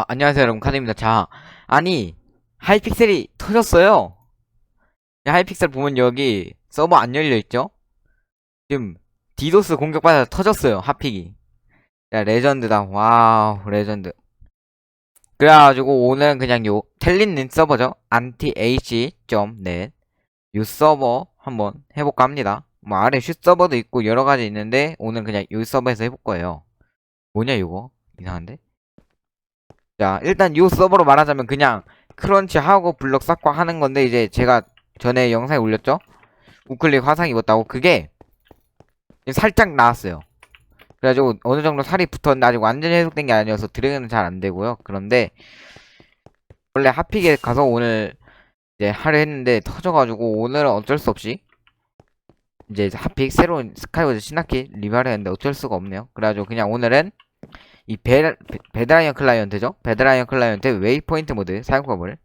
아, 안녕하세요 여러분. 카드입니다. 자 아니 하이픽셀이 터졌어요. 이 하이픽셀 보면 여기 서버 안 열려있죠? 지금 디도스 공격받아서 터졌어요 하픽이. 야 레전드다. 와우 레전드. 그래가지고 오늘은 그냥 요 텔린님 서버죠? anti-h.net 요 서버 한번 해볼까 합니다. 뭐 아래 슛 서버도 있고 여러가지 있는데 오늘 그냥 요 서버에서 해볼 거예요. 뭐냐 이거? 이상한데 자, 일단 요 서버로 말하자면 그냥 크런치 하고 블럭 쌓고 하는 건데 이제 제가 전에 영상에 올렸죠? 우클릭 화상 입었다고 그게 살짝 나왔어요. 그래가지고 어느 정도 살이 붙었는데 아직 완전히 해석된 게 아니어서 드래그는 잘 안 되고요. 그런데 원래 하픽에 가서 오늘 이제 하려 했는데 터져가지고 오늘은 어쩔 수 없이 이제 하픽 새로운 스카이워즈 신학기 리뷰하려 했는데 어쩔 수가 없네요. 그래가지고 그냥 오늘은 이 베, 베드라이언 클라이언트죠? 베드라이언 클라이언트 웨이포인트 모드 사용법을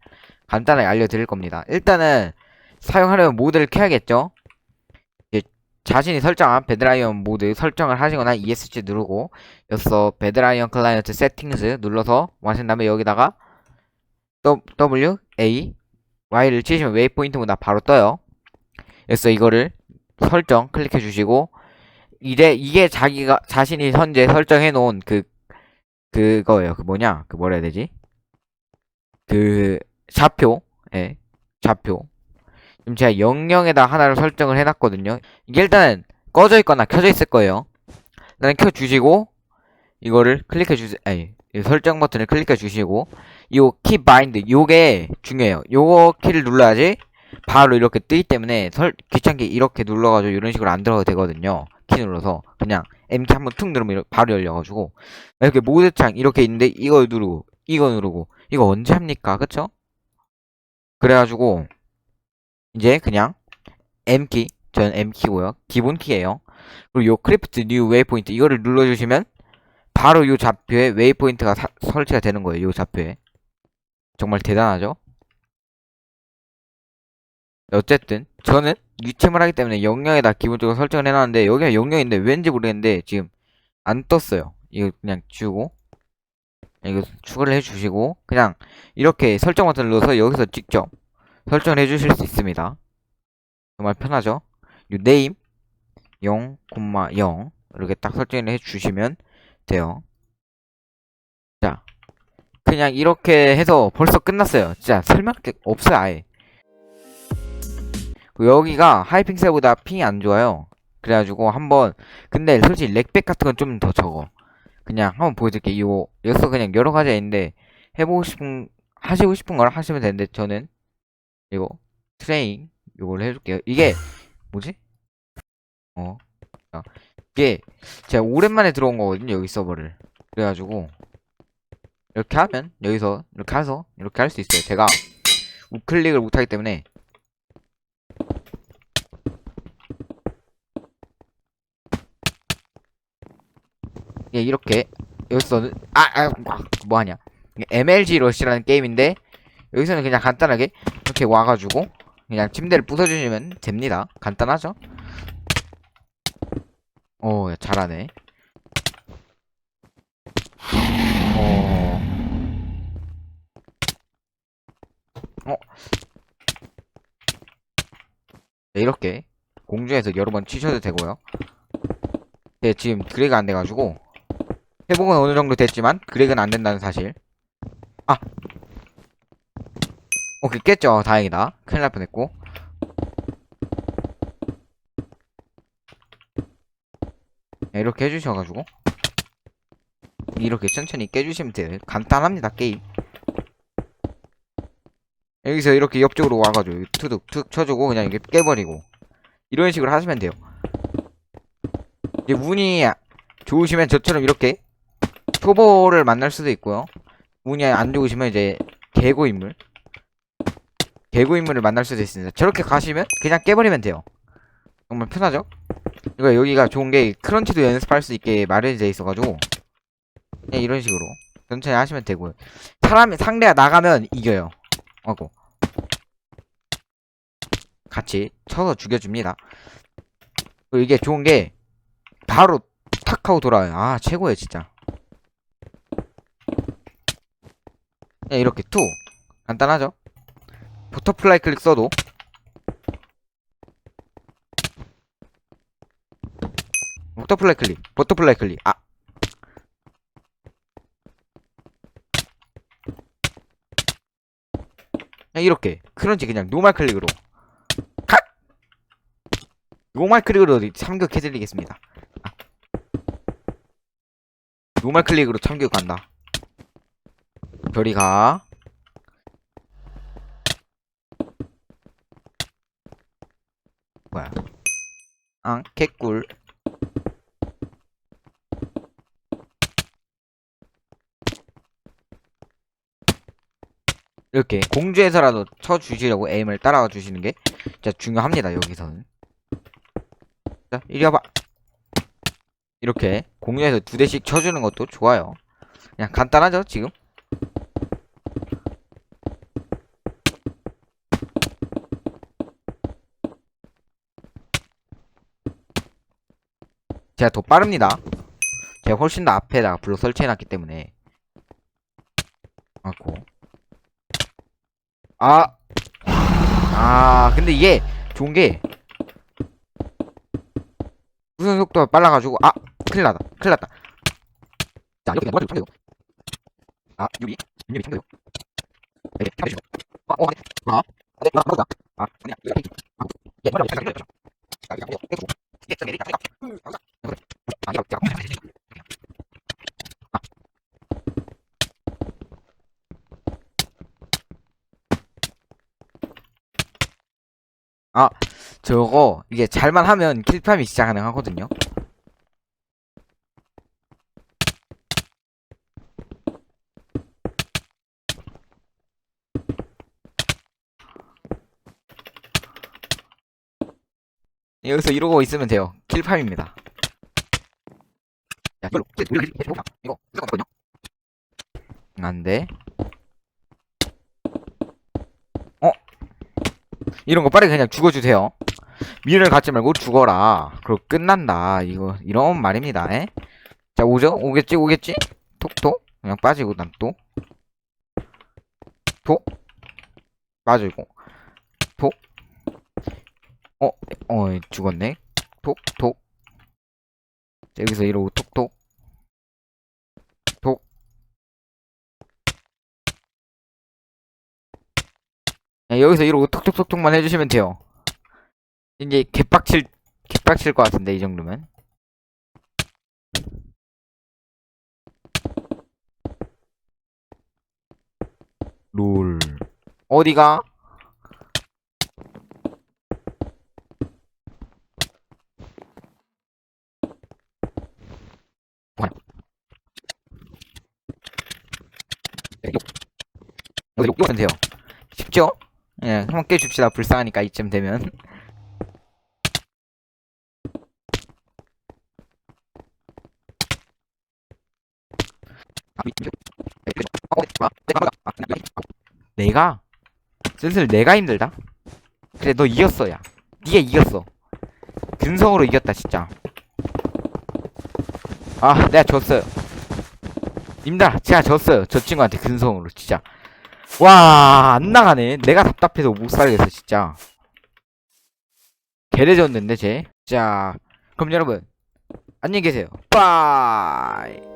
간단하게 알려드릴 겁니다. 일단은 사용하려면 모드를 켜야겠죠? 자신이 설정한 베드라이언 모드 설정을 하시거나 ESC 누르고 여기서 베드라이언 클라이언트 세팅스 눌러서 하신 다음에 여기다가 W, A, Y를 치시면 웨이포인트 모드 바로 떠요. 그래서 이거를 설정 클릭해 주시고 이제 이게 자기가 자신이 현재 설정해 놓은 그 그거예요. 그 뭐냐? 그 뭐라 해야 되지? 그 좌표. 예. 좌표. 지금 제가 00에다 하나를 설정을 해놨거든요. 이게 일단은 꺼져 있거나 켜져 있을 거예요. 일단 켜주시고 이거를 클릭해 주세요. 아니 이 설정 버튼을 클릭해 주시고 요 키 바인드 요게 중요해요. 요거 키를 눌러야지 바로 이렇게 뜨기 때문에 설 귀찮게 이렇게 눌러가지고 이런 식으로 안 들어가도 되거든요. 키 눌러서 그냥 M키 한번 툭 누르면 바로 열려가지고 이렇게 모드창 이렇게 있는데 이거 누르고 이거 누르고 이거 언제 합니까 그쵸? 그래가지고 이제 그냥 M키 저는 M키고요 기본 키예요 그리고 요 크리프트 뉴 웨이포인트 이거를 눌러주시면 바로 요 좌표에 웨이포인트가 사- 설치가 되는 거예요 요 좌표에 정말 대단하죠? 어쨌든 저는 유침을 하기 때문에 00에다 기본적으로 설정을 해놨는데 여기가 00인데 왠지 모르겠는데 지금 안 떴어요. 이거 그냥 지우고 이거 추가를 해주시고 그냥 이렇게 설정 버튼을 눌러서 여기서 직접 설정을 해주실 수 있습니다. 정말 편하죠? 요 네임 0, 0 이렇게 딱 설정을 해주시면 돼요. 자 그냥 이렇게 해서 벌써 끝났어요. 진짜 설명할 게 없어요 아예. 그 여기가 하이핑셀보다 핑이 안 좋아요. 그래가지고 한번 근데 솔직히 렉백 같은 건 좀 더 적어. 그냥 한번 보여드릴게요. 이거 여기서 그냥 여러 가지가 있는데 해보고 싶은 하시고 싶은 걸 하시면 되는데 저는 이거 트레인 이걸 해줄게요. 이게 뭐지? 어, 아, 이게 제가 오랜만에 들어온 거거든요. 여기 서버를. 그래가지고 이렇게 하면 여기서 이렇게 해서 이렇게 할 수 있어요. 제가 우클릭을 못하기 때문에 예, 이렇게. 여기서는 아, 아, 아, 뭐하냐. MLG 러시라는 게임인데 여기서는 그냥 간단하게 이렇게 와가지고 그냥 침대를 부숴주시면 됩니다. 간단하죠? 오 야, 잘하네. 어... 어? 네, 이렇게 공중에서 여러 번 치셔도 되고요. 네, 지금 그레이가 안 돼가지고 회복은 어느 정도 됐지만 그렉은 안 된다는 사실. 아. 오케이 깼죠. 다행이다. 큰일 날 뻔했고. 네, 이렇게 해주셔가지고 이렇게 천천히 깨주시면 돼요. 간단합니다 게임. 여기서 이렇게 옆쪽으로 와가지고 투둑 툭 쳐주고 그냥 이렇게 깨버리고 이런 식으로 하시면 돼요. 이제 운이 좋으시면 저처럼 이렇게 초보를 만날 수도 있고요. 운이 안 좋으시면 이제 개고 인물, 개고 인물을 만날 수도 있습니다. 저렇게 가시면 그냥 깨버리면 돼요. 정말 편하죠? 이거 여기가 좋은 게 크런치도 연습할 수 있게 마련이 있어가지고 그냥 이런 식으로 천천히 하시면 되고요. 사람이 상대가 나가면 이겨요. 하고 같이 쳐서 죽여줍니다. 이게 좋은 게 바로 탁 하고 돌아와요. 아 최고예요 진짜. 그냥 이렇게 투. 간단하죠? 버터플라이 클릭 써도. 버터플라이 클릭. 버터플라이 클릭. 아. 그냥 이렇게. 크런치 그냥 노말 클릭으로. 컷! 노말 클릭으로 참교해드리겠습니다. 아. 노말 클릭으로 참교 간다 별이 가. 뭐야? 앙 개꿀. 이렇게 공주에서라도 쳐 주시려고 에임을 따라가 주시는 게 진짜 중요합니다 여기서는. 자 이리 와봐. 이렇게 공주에서 두 대씩 쳐주는 것도 좋아요. 그냥 간단하죠 지금 제가 더 빠릅니다 제가 훨씬 더 앞에다가 블록 설치해놨기 때문에 맞고 아. 아, 근데 이게 좋은 게 우선 속도가 빨라가지고 아, 큰일 나다. 큰일 났다. 자, 이렇게 뭐가 좀 아, 유리. 유리 참고요. 네, 참고요. 아, 어, 네. 아, 네, 나 뭐가? 아, 아니야. 이거 아, 예, 뭐라 그래. 아, 이거 이거 이거. 이게 좀 내리 갑자기. 아, 이거 자. 저거 이게 잘만 하면 킬팜이 진짜 가능하거든요. 여기서 이러고 있으면 돼요. 킬팜입니다. 야, 이걸로 이거 이거 이거 이거 안 돼. 이런 거 빠르게 그냥 죽어주세요. 미련을 갖지 말고 죽어라. 그럼 끝난다. 이거 이런 말입니다. 에? 자 오죠? 오겠지? 오겠지? 톡톡 그냥 빠지고 난 또. 톡 빠지고 톡. 어, 어 죽었네. 톡톡. 여기서 이러고 톡톡. 톡. 야, 여기서 이러고 톡톡톡톡만 해주시면 돼요. 이제 개빡칠 개빡칠 것 같은데 이 정도면 롤 어디가 뭐야? 여기 여기 오면 돼요 쉽죠? 예, 한번 깨줍시다 불쌍하니까 이쯤 되면 내가 슬슬 내가 힘들다. 그래 너 이겼어 야. 네가 이겼어. 근성으로 이겼다 진짜. 아 내가 졌어요. 님들 제가 졌어요. 저 친구한테 근성으로 진짜. 와 안 나가네. 내가 답답해서 못 살겠어 진짜. 개레졌는데 쟤. 자 그럼 여러분 안녕히 계세요. 빠이.